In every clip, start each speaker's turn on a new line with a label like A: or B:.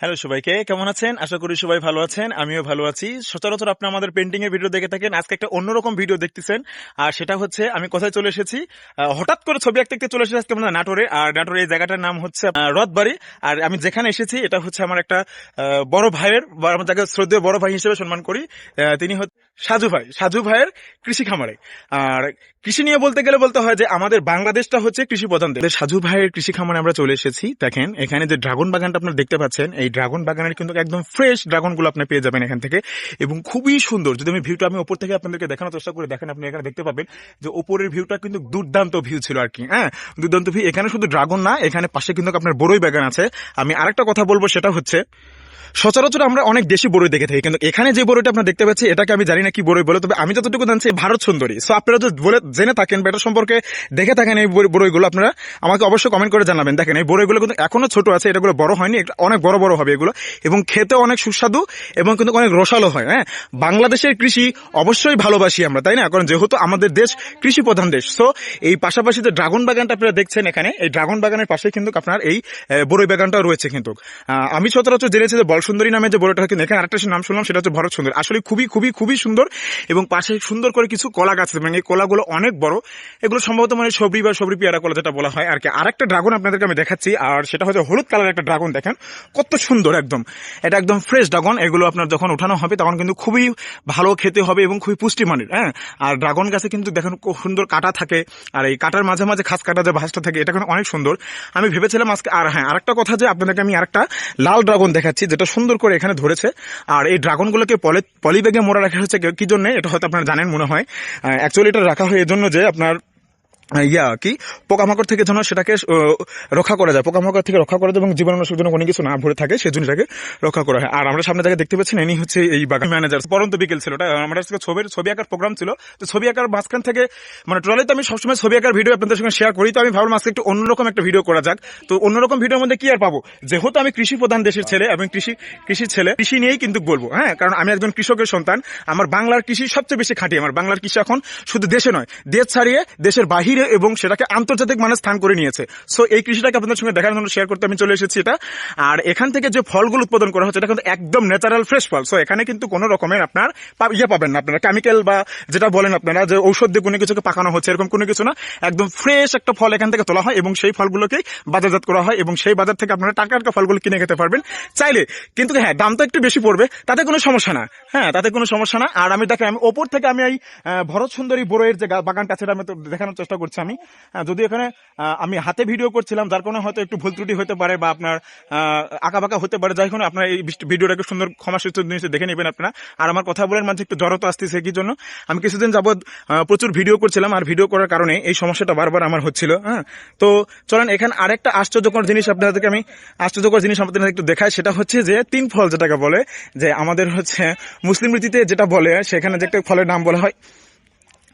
A: Hello সবাইকে, কেমন আছেন? আশা করি সবাই ভালো আছেন, আমিও ভালো আছি। সচরাচর আপনি আমাদের পেন্টিং এর ভিডিও দেখে থাকেন, আজকে একটা অন্যরকম ভিডিও দেখতেছেন। আর সেটা হচ্ছে, আমি কোথায় চলে এসেছি? হঠাৎ করে ছবি আঁকতে চলে এসেছি আজকে আমরা নাটোরে। আর নাটোরে এই জায়গাটার নাম হচ্ছে রথবাড়ি। আর আমি যেখানে এসেছি, এটা হচ্ছে আমার একটা বড় ভাইয়ের আমার যাকে শ্রদ্ধেয় বড় ভাই হিসেবে সম্মান করি তিনি হচ্ছে সাজু ভাই। সাজু ভাইয়ের কৃষি খামারে। আর কৃষি নিয়ে বলতে গেলে বলতে হয় যে, আমাদের বাংলাদেশটা হচ্ছে কৃষি প্রধান দেশ। সাজু ভাইয়ের কৃষি খামারে আমরা চলে এসেছি। দেখেন, এখানে যে ড্রাগন বাগানটা আপনারা দেখতে পাচ্ছেন, এই ড্রাগন বাগানের কিন্তু একদম ফ্রেশ ড্রাগনগুলো আপনি পেয়ে যাবেন এখান থেকে। এবং খুবই সুন্দর। যদি আমি ভিউটা আমি ওপর থেকে আপনাদেরকে দেখানোর চেষ্টা করে, দেখেন আপনি এখানে দেখতে পাবেন যে ওপরের ভিউটা কিন্তু দুর্দান্ত ভিউ ছিল আর কি হ্যাঁ? দুর্দান্ত ভিউ এখানে শুধু ড্রাগন না, এখানে পাশে কিন্তু আপনার বড়ই বাগান আছে। আমি আরেকটা কথা বলব, সেটা হচ্ছে সচরাচর আমরা অনেক দেশি বড়ই দেখে থাকি, কিন্তু এখানে যে বড়ইটা আপনারা দেখতে পাচ্ছি এটাকে আমি জানি না কি বড়ই বলে, তবে আমি যতটুকু জানছি, ভারত সুন্দরী। সো আপনারা যদি বলে জেনে থাকেন বা এটা সম্পর্কে দেখে থাকেন এই বড়ই- বড়ইগুলো, আপনারা আমাকে অবশ্যই কমেন্ট করে জানাবেন। দেখেন, এই বড়ইগুলো কিন্তু এখনও ছোট আছে এটাগুলো বড় হয়নি অনেক বড় বড় হবে এগুলো, এবং খেতে অনেক সুস্বাদু এবং কিন্তু অনেক রসালো হয় হ্যাঁ? বাংলাদেশের কৃষি অবশ্যই ভালোবাসি আমরা, তাই না? কারণ যেহেতু আমাদের দেশ কৃষি প্রধান দেশ সো এই পাশাপাশি যে ড্রাগন বাগানটা আপনারা দেখছেন এখানে, এই ড্রাগন বাগানের পাশে কিন্তু আপনার এই বড়ই বাগানটা রয়েছে কিন্তু। আমি সচরাচর জেনেছি যে বলসুন্দরী নামে যে বড়টা কিন্তু এখানে আরেকটা নাম শুনলাম, সেটা হচ্ছে ভরত সুন্দর। আসলে খুবই খুবই খুবই সুন্দর এবং পাশে সুন্দর করে কিছু কলা গাছ আছে। মানে এই কলাগুলো অনেক বড়। এগুলো সম্ভবত মানে সবরি বা সবরি পেয়ারা কলা যেটা বলা হয় আর কি আরেকটা ড্রাগন আপনাদেরকে আমি দেখাচ্ছি, আর সেটা হচ্ছে হলুদ কালার একটা ড্রাগন দেখেন। কত সুন্দর একদম। এটা একদম ফ্রেশ ড্রাগন। এগুলো আপনার যখন উঠানো হবে, তখন কিন্তু খুবই ভালো খেতে হবে এবং খুবই পুষ্টিমানের হ্যাঁ? আর ড্রাগন গাছে কিন্তু দেখেন সুন্দর কাটা থাকে, আর এই কাটার মাঝে মাঝে খাস কাটা যে ভাসটা থাকে, এটা কিন্তু অনেক সুন্দর। আমি ভেবেছিলাম আজকে, আর হ্যাঁ আরেকটা কথা যে আপনাদেরকে আমি আরেকটা লাল ড্রাগন দেখাচ্ছি, যেটা সুন্দর করে এখানে ধরেছে। আর এই ড্রাগনগুলোকে পলি, পলিব্যাগে মোড়া রাখা হয়েছে। কি জন্য? এটা হয়তো আপনারা জানেন, মনে হয়। অ্যাকচুয়ালি এটা রাখা হয় এজন্য যে আপনার ইয়া কি? পোকামাকড় থেকে যেন সেটাকে রক্ষা করা যায়। পোকামাকড় থেকে রক্ষা করা যায় এবং জীবাণুনাশক যেন কোনো কিছু না ভরে থাকে সেজন্য এটাকে রক্ষা করা হয়। আর আমরা সামনে থেকে দেখতে পাচ্ছি ইনি হচ্ছে এই বাগান ম্যানেজার। পরন্ত বিকেল ছিল। ওটা আমার আজকে ছবির ছবি আঁকার প্রোগ্রাম ছিল। তো ছবি আঁকার মাঝখান থেকে মানে টোটালি তো আমি সবসময় ছবি আঁকার ভিডিও আপনাদের সঙ্গে শেয়ার করি। তো আমি ভাবলাম আজকে একটু অন্যরকম একটা ভিডিও করা যাক। তো অন্যরকম ভিডিওর মধ্যে কি আর পাবো? যেহেতু আমি কৃষি প্রধান দেশের ছেলে এবং কৃষি কৃষির ছেলে, কৃষি নিয়েই কিন্তু বলব হ্যাঁ? কারণ আমি একজন কৃষকের সন্তান। আমার বাংলার কৃষি সবচেয়ে বেশি খাঁটি। আমার বাংলার কৃষি এখন শুধু দেশে নয়, দেশ ছাড়িয়ে দেশের বাহিরে এবং সেটাকে আন্তর্জাতিক মানে স্থান করে নিয়েছে। সো এই কৃষিটাকে আপনাদের সঙ্গে দেখার জন্য শেয়ার করতে আমি চলে এসেছি এটা। আর এখান থেকে যে ফলগুলো উৎপাদন করা হচ্ছে, এটা কিন্তু একদম ন্যাচারাল ফ্রেশ ফল। সো এখানে কিন্তু কোনো রকমের আপনার ইয়ে পাবেন না আপনারা। কেমিক্যাল বা যেটা বলেন আপনারা যে ঔষধ দিয়ে কোনো কিছুকে পাকানো হচ্ছে, এরকম কোনো কিছু না। একদম ফ্রেশ একটা ফল এখান থেকে তোলা হয় এবং সেই ফলগুলোকেই বাজারজাত করা হয় এবং সেই বাজার থেকে আপনারা টাকা টাকা ফলগুলো কিনে খেতে পারবেন। চাইলে কিন্তু হ্যাঁ দাম তো একটু বেশি পড়বে, তাতে কোনো সমস্যা না। হ্যাঁ তাতে কোনো সমস্যা না। আর আমি দেখেন, আমি ওপর থেকে আমি এই ভরত সুন্দরী বড়ের যে বাগানটা সেটা আমি দেখানোর চেষ্টা করছি আমি। যদি এখানে আমি হাতে ভিডিও করছিলাম যার কারণে হয়তো একটু ভুল ত্রুটি হতে পারে বা আপনার আঁকা বাঁকা হতে পারে। যাই হোক না, আপনার এই ভিডিওটাকে সুন্দর ক্ষমা সুস্থ দেখে নেবেন আপনারা। আর আমার কথা বলার মাঝে একটু জড়তা আসতেছে কি জন্য? আমি কিছুদিন যাবৎ প্রচুর ভিডিও করছিলাম আর ভিডিও করার কারণে এই সমস্যাটা বারবার আমার হচ্ছিল হ্যাঁ। তো চলেন এখানে আরেকটা আশ্চর্যকর জিনিস আপনাদেরকে আমি আশ্চর্যকর জিনিস আপনাদের একটু দেখাই। সেটা হচ্ছে যে তিন ফল যেটাকে বলে যে আমাদের হচ্ছে মুসলিম রীতিতে যেটা বলে সেখানে যে একটা ফলের নাম বলা হয়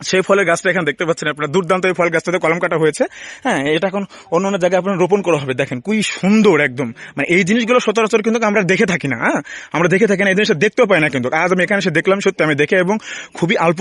A: সেই ফলের গাছটা এখানে দেখতে পাচ্ছেন আপনার। দুর্দান্ত ফল গাছটাতে কলম কাটা হয়েছে। হ্যাঁ এটা এখন অন্য অন্য জায়গায় আপনার রোপণ করা হবে। দেখেন খুবই সুন্দর একদম। মানে এই জিনিসগুলো সচরাচর কিন্তু আমরা দেখে থাকি না হ্যাঁ? আমরা দেখে থাকি না, এই জিনিসটা দেখতেও পাই না কিন্তু। আজ আমি এখানে এসে দেখলাম, সত্যি আমি দেখে এবং খুবই অল্প